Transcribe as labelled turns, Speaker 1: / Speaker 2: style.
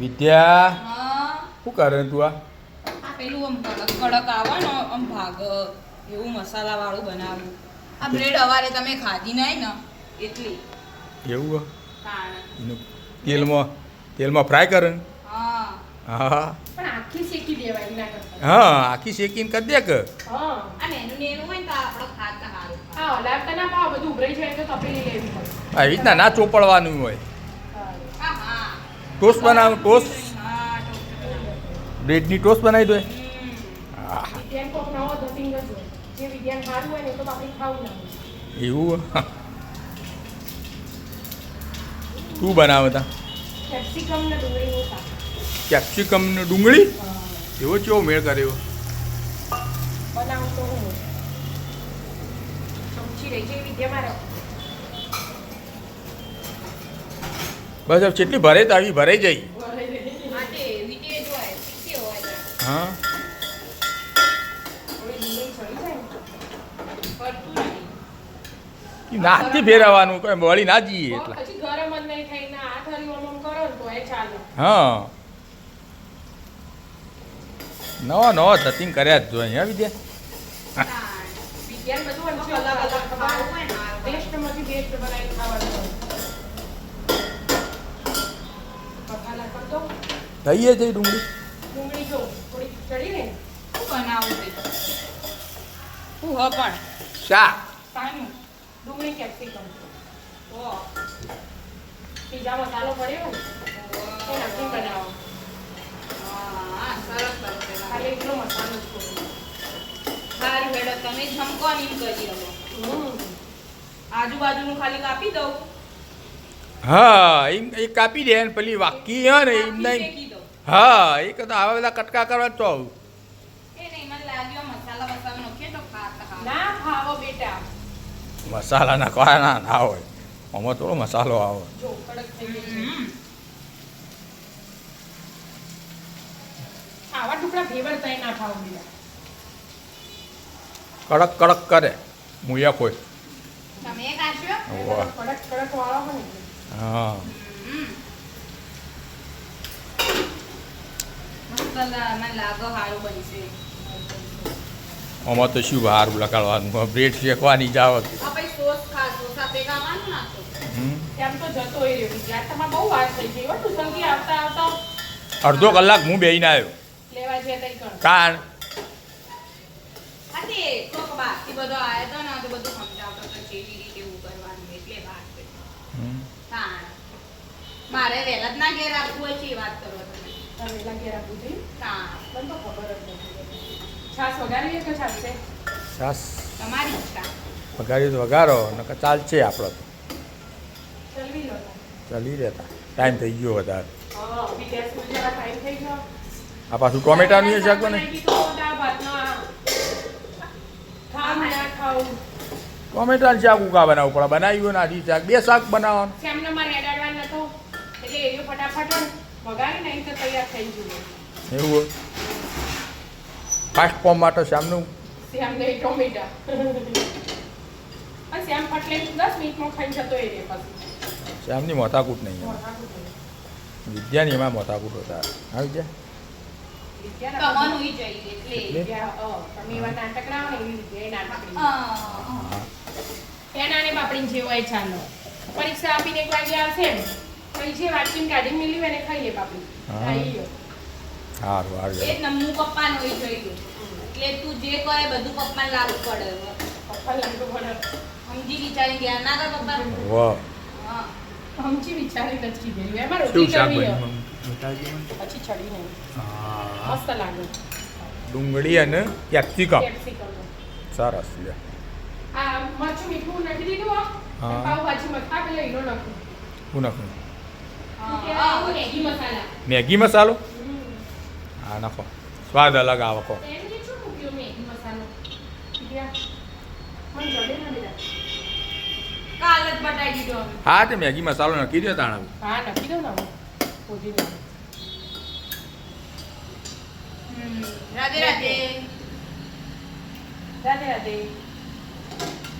Speaker 1: વિદ્યા? શું કરે તું આ?
Speaker 2: પેલું આમ કડક કડક આવે ને આમ ભાગ એવું મસાલા વાળું બનાવવું આ બ્રેડ અવારે તમે ખાધી નહીં ને એટલી.
Speaker 1: એવું એનું તેલમાં તેલમાં ફ્રાય કરે ને?
Speaker 2: હા.
Speaker 1: હા.
Speaker 3: પણ આખી શેકી દેવાય એના કરતા.
Speaker 1: હા આખી શેકીને કરી દે કે.
Speaker 3: હા.
Speaker 2: આ નેનું નેનું હોય તો આપણો ખાતા હારું
Speaker 3: હા હલાવતા ના પાવ બધું ઉભરાઈ જાય તો તપેલી લેવી પડે.
Speaker 1: આવી રીતના ના ચોપડવાનું હોય. ટોસ્ટ બનાવ, ટોસ્ટ.
Speaker 2: બનાવો.
Speaker 1: બ્રેડની ટોસ્ટ બનાવી દો એવું? તું બનાવે
Speaker 3: કેપ્સિકમ ને
Speaker 1: ડુંગળી? એવો ચેવો મેળ કર્યો
Speaker 3: બનાવું તો હું. સમજી રહી છે વિદ્યા
Speaker 1: બસ હવે જેટલી ભરે તો આવી ભરાઈ જાય.
Speaker 2: તીખી
Speaker 1: હા. નાથી. ફેરવવાનું કોઈ વળી ના જઈએ એટલે. હા. નવા નવા ધતિંગ કર્યા જ જોઈએ હા વિદ્યા
Speaker 2: તાણ.
Speaker 3: બધું
Speaker 2: અલગ
Speaker 3: અલગ
Speaker 2: અલગ
Speaker 3: અલગ
Speaker 2: ખાવાનું હોય ને આ
Speaker 3: બેસ્ટમાંથી બેસ્ટ બનાવીને ખાવાનું હોય મસાલા કર દો
Speaker 1: થઈએ છે ડુંગળી?
Speaker 3: ડુંગળી જો થોડી ચડી ને
Speaker 2: શું બનાવું તે? હું હ પણ.
Speaker 1: શા?
Speaker 2: સાનું
Speaker 3: ડુંગળી કેપ્સિકમ.
Speaker 2: ઓ
Speaker 3: પીઝા મસાલો પડ્યો? ને એ નાખીને બનાવો.
Speaker 2: હા, સરસ બનશે.
Speaker 3: ખાલી એટલો મસાલો
Speaker 2: સારું હેડો તમે જમકો ને એમ કરી
Speaker 3: હમ.
Speaker 2: આજુબાજુનું ખાલી કાપી દઉં.
Speaker 1: હા એમ એ કાપી દે ને પેલી વાકી હે ને એમ નહીં. હા એ કદા આવા બધા કટકા કરવા તો આવું.
Speaker 2: મસાલા ના નાખીએ તો ખાતા ખાતા.
Speaker 3: ના ખાવો બેટા.
Speaker 1: મસાલા નાખવાના ના હોય. આમાં થોડો મસાલો આવે.
Speaker 3: કડક
Speaker 1: કડક કડક કરે. મુયા કોઈ
Speaker 2: તમે એ ખાશો?
Speaker 1: વાહ.
Speaker 3: કડક કડક વાળા હોય ને.
Speaker 1: હા
Speaker 2: હમ. મસાલા મને લાગે સારું બનશે
Speaker 1: આમાં તો શું બહાર લગાડવાનું? બ્રેડ શેકવાની જાવ અડધો કલાક હું બેહીને આવ્યો.
Speaker 3: લેવા જે તઈ કણ
Speaker 1: કારણ
Speaker 2: આ તે કોક બાકી બધો આયો તો ને તો બધું સમજાવતો તો કેવી રીતે એવું કરવાનું એટલે વાત છે તાણ મારે વહેલા જ ના ઘેર આપવું હોય છે એ વાત કરો તમે.
Speaker 3: તમે લાગી રાખવું જોઈએ
Speaker 2: તાણ
Speaker 3: મને તો ખબર જ નથી. છાસ વગાડીએ તો ચાલશે
Speaker 1: સાસ
Speaker 2: તમારી ઈચ્છા.
Speaker 1: વઘારી તો વઘારો નકર ચાલશે આપણો તો
Speaker 3: ચલવી લો
Speaker 1: ચાલી રહેતા. ટાઈમ થઈ ગયો વધારે. આ પાછું ટોમેટાનું એ શાક બને? ટોમેટાનું શાક ઉકા બનાવવું પડે બનાવ્યું ને આજી શાક. બે શાક બનાવવાનું.
Speaker 3: નહીં તો તૈયાર થઈ ગયું
Speaker 1: એવું ફાસ્ટ ફોર્મ માટે
Speaker 3: શ્યામને? ટોમેટા. અને શ્યામ ફટલે દસ મિનિટમાં ખાઈ જતો એ રે પછી.
Speaker 1: શ્યામની મોથાકૂટ નહીં. વિદ્યાની એમાં મોથાકૂટ હતા. આવી
Speaker 3: ચાલો પરીક્ષા આપીને એક વાગે આવશે પછી જે વાંચીને કાઢીને મિલી હોય ને ખાઈ લે બાપડી ખાઈ લ્યો.
Speaker 1: સારું સારું
Speaker 2: એ જ ને હું પપ્પાનું ઈ એટલે તું જે કહે બધું પપ્પાને લાગુ પડે.
Speaker 3: પપ્પા લાગુ પડે.
Speaker 2: સમજી વિચારી ગયા ના કર પપ્પા?
Speaker 1: વાહ.
Speaker 2: હા.
Speaker 3: સમજી વિચારી નથી કીધેલું એમાં રોટલી કરવી હે.
Speaker 1: બન્યું? બતાવજો મને.
Speaker 3: પછી છડી નહીં મસ્ત લાગે.
Speaker 1: ડુંગળી અને કેપ્સિકમ. સરસ લે
Speaker 3: આ મરચું મીઠું નાખી દીધું હો.
Speaker 1: હા.
Speaker 3: મસાલા પેલો હીરો નાખું? મેગી મસાલો.
Speaker 1: હા નાખો સ્વાદ અલગ આવે કહો
Speaker 3: એને શું મૂક્યું મેગી મસાલો ગયા. મને જડે ના બેટા.
Speaker 2: કાલ જ બટાઈ દીધો અમે
Speaker 1: હા તે મેગી મસાલો નક્કી દો તાણ
Speaker 3: હા ને.
Speaker 2: રાધે રાધે
Speaker 3: રાધે રાધે